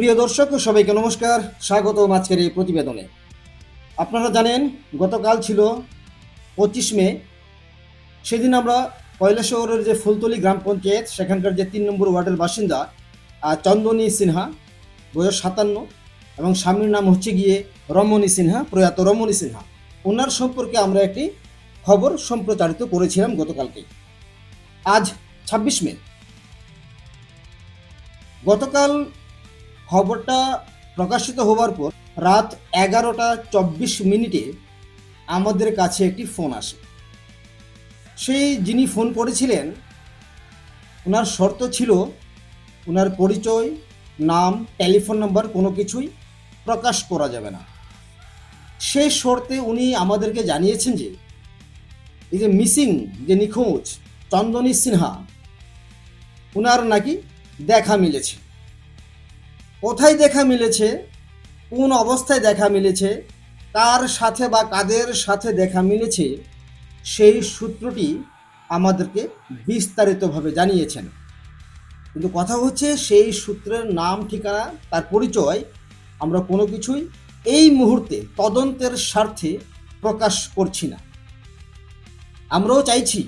প্রিয় দর্শক, সবাইকে নমস্কার। স্বাগত আজকের এই প্রতিবেদনে। আপনারা জানেন, গতকাল ছিল পঁচিশ মে। সেদিন আমরা পয়লা শহরের যে ফুলতলি গ্রাম পঞ্চায়েত, সেখানকার যে তিন নম্বর ওয়ার্ডের বাসিন্দা চন্দনী সিনহা, বয়স সাতান্ন, এবং স্বামীর নাম হচ্ছে গিয়ে রমণী সিনহা, প্রয়াত রমণী সিনহা। ওনার সম্পর্কে আমরা একটি খবর সম্প্রচারিত করেছিলাম গতকালকে। আজ ছাব্বিশ মে। গতকাল খবরটা প্রকাশিত হওয়ার পর রাত এগারোটা চব্বিশ মিনিটে আমাদের কাছে একটি ফোন আসে। সেই যিনি ফোন করেছিলেন ওনার শর্ত ছিল ওনার পরিচয়, নাম, টেলিফোন নাম্বার কোনো কিছুই প্রকাশ করা যাবে না। সেই শর্তে উনি আমাদেরকে জানিয়েছেন যে, এই যে মিসিং, যে নিখোঁজ, চন্দনী সিনহা ওনার নাকি দেখা মিলেছে। কোথায় দেখা মিলেছে? কোন অবস্থায় দেখা মিলেছে? কার সাথে বা কাদের সাথে দেখা মিলেছে? সেই সূত্রটি আমাদেরকে বিস্তারিতভাবে জানিয়েছেন। কিন্তু কথা হচ্ছে সেই সূত্রের নাম, ঠিকানা, তার পরিচয় আমরা কোনো কিছুই এই মুহূর্তে তদন্তের স্বার্থে প্রকাশ করছি না। আমরাও চাইছি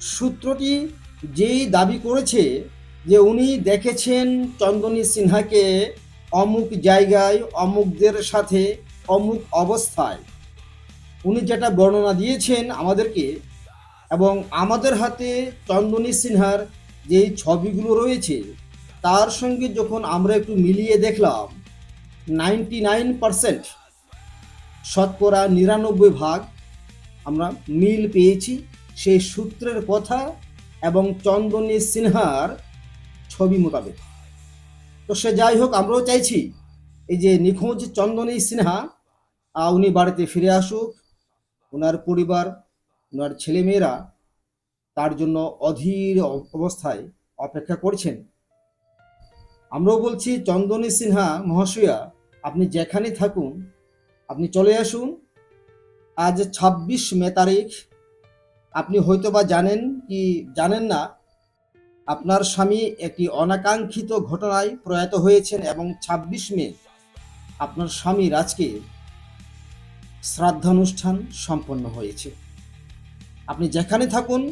সূত্রটি যেই দাবি করেছে যে উনি দেখেছেন চন্দনী সিনহাকে অমুক জায়গায়, অমুকদের সাথে, অমুক অবস্থায়। উনি যেটা বর্ণনা দিয়েছেন আমাদেরকে এবং আমাদের হাতে চন্দনী সিনহার যেই ছবিগুলো রয়েছে, তার সঙ্গে যখন আমরা একটু মিলিয়ে দেখলাম, নাইনটি নাইন পারসেন্ট শতকরা নিরানব্বই ভাগ আমরা মিল পেয়েছি সেই সূত্রের কথা এবং চন্দনী সিনহার ছবি মোতাবেক। তো সে যাই হোক, আমরাও চাইছি এই যে নিখোঁজ চন্দনী সিনহা উনি বাড়িতে ফিরে আসুক। ওনার পরিবার ওনার ছেলেমেয়েরা তার জন্য অধীর অবস্থায় অপেক্ষা করছেন। আমরাও বলছি, চন্দনী সিনহা, মহাশয়া, আপনি যেখানে থাকুন, আপনি চলে আসুন। আজ ছাব্বিশ মে তারিখ। আপনি হয়তোবা জানেন কি, জানেন না আপনার স্বামী একটি অনাকাঙ্ক্ষিত ঘটনায় প্রয়াত হয়েছেন এবং ছাব্বিশ মে আপনার স্বামী রাজকে শ্রাদ্ধানুষ্ঠান সম্পন্ন হয়েছে। আপনি যেখানে থাকুন,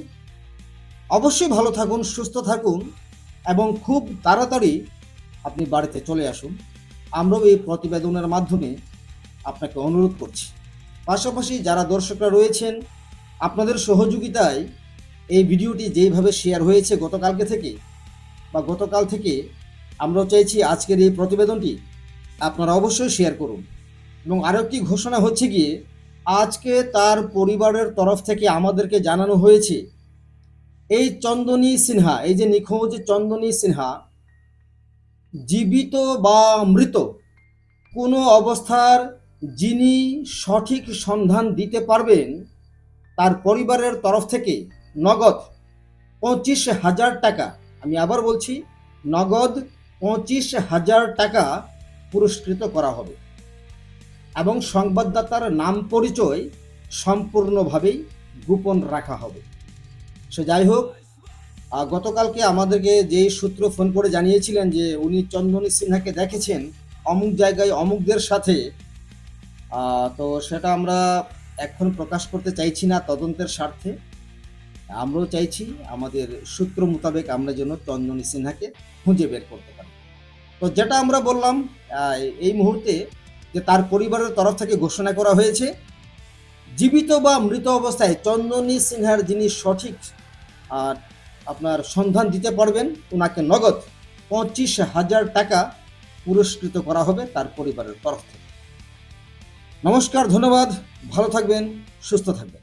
অবশ্যই ভালো থাকুন, সুস্থ থাকুন এবং খুব তাড়াতাড়ি আপনি বাড়িতে চলে আসুন। আমরাও এই প্রতিবেদনের মাধ্যমে আপনাকে অনুরোধ করছি। পাশাপাশি যারা দর্শকরা রয়েছেন, আপনাদের সহযোগিতায় এই ভিডিওটি যেইভাবে শেয়ার হয়েছে গতকালকে থেকে বা গতকাল থেকে আমরা চাইছি আজকের এই প্রতিবেদনটি আপনারা অবশ্যই শেয়ার করুন। এবং আরও একটি ঘোষণা হচ্ছে গিয়ে, আজকে তার পরিবারের তরফ থেকে আমাদেরকে জানানো হয়েছে, এই চন্দনী সিনহা, এই যে নিখোঁজ চন্দনী সিনহা, জীবিত বা মৃত, কোনো অবস্থার যিনি সঠিক সন্ধান দিতে পারবেন তার পরিবারের তরফ থেকে নগদ পঁচিশ হাজার টাকা। আমি আবার বলছি, নগদ পঁচিশ হাজার টাকা পুরস্কৃত করা হবে। এবং সংবাদদাতার নাম পরিচয় সম্পূর্ণভাবেই গোপন রাখা হবে। সে যাই হোক গতকালকে আমাদেরকে যেই সূত্র ফোন করে জানিয়েছিলেন যে উনি চন্দনী সিনহাকে দেখেছেন, অমুক জায়গায় অমুকদের সাথে তো সেটা আমরা এখন প্রকাশ করতে চাইছি না তদন্তের স্বার্থে। আমরাও চাইছি আমাদের সূত্র মোতাবেক আমরা যেন চন্দনী সিনহাকে খুঁজে বের করতে পারি। তো যেটা আমরা বললাম এই মুহূর্তে যে তার পরিবারের তরফ থেকে ঘোষণা করা হয়েছে, জীবিত বা মৃত অবস্থায় চন্দনী সিনহার যিনি সঠিক আপনার সন্ধান দিতে পারবেন ওনাকে নগদ পঁচিশ হাজার টাকা পুরস্কৃত করা হবে তার পরিবারের তরফ থেকে। নমস্কার, ধন্যবাদ, ভালো থাকবেন, সুস্থ থাকবেন।